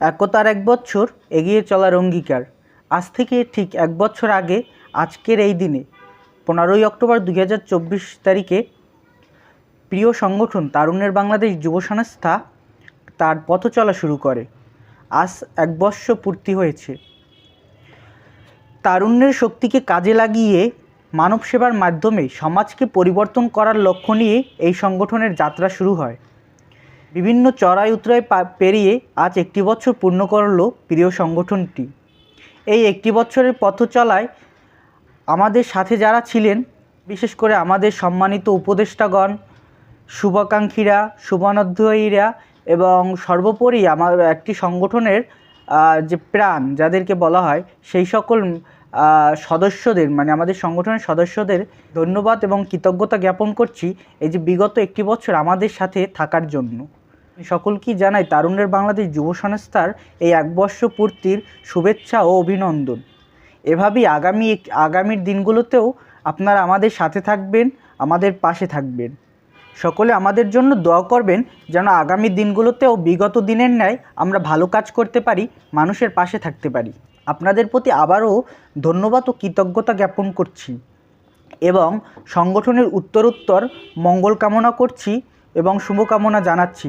একতার এক বছর এগিয়ে চলার অঙ্গীকার। আজ থেকে ঠিক এক বছর আগে আজকের এই দিনে, পনেরোই অক্টোবর দুই হাজার চব্বিশ তারিখে প্রিয় সংগঠন তারুণ্যের বাংলাদেশ যুব সংস্থা তার পথ চলা শুরু করে। আজ এক বৎসর পূর্তি হয়েছে। তারুণ্যের শক্তিকে কাজে লাগিয়ে মানব সেবার মাধ্যমে সমাজকে পরিবর্তন করার লক্ষ্য নিয়ে এই সংগঠনের যাত্রা শুরু হয়। বিভিন্ন চড়াই উতরাই পেরিয়ে আজ একটি বছর পূর্ণ করল প্রিয় সংগঠনটি। এই একটি বছরের পথ চলায় আমাদের সাথে যারা ছিলেন, বিশেষ করে আমাদের সম্মানিত উপদেষ্টাগণ, শুভাকাঙ্ক্ষীরা, শুভানুধ্যায়ীরা এবং সর্বোপরি আমার একটি সংগঠনের যে প্রাণ যাদেরকে বলা হয়, সেই সকল সদস্যদের মানে আমাদের সংগঠনের সদস্যদের ধন্যবাদ এবং কৃতজ্ঞতা জ্ঞাপন করছি এই যে বিগত একটি বছর আমাদের সাথে থাকার জন্য। সকলকেই জানাই তারুণ্যের বাংলাদেশ যুব সংস্থার এই এক বর্ষ পূর্তির শুভেচ্ছা ও অভিনন্দন। এভাবেই আগামী আগামীর দিনগুলোতেও আপনারা আমাদের সাথে থাকবেন, আমাদের পাশে থাকবেন। সকলে আমাদের জন্য দোয়া করবেন যেন আগামী দিনগুলোতেও বিগত দিনের ন্যায় আমরা ভালো কাজ করতে পারি, মানুষের পাশে থাকতে পারি। আপনাদের প্রতি আবারও ধন্যবাদ ও কৃতজ্ঞতা জ্ঞাপন করছি এবং সংগঠনের উত্তরোত্তর মঙ্গল কামনা করছি এবং শুভকামনা জানাচ্ছি।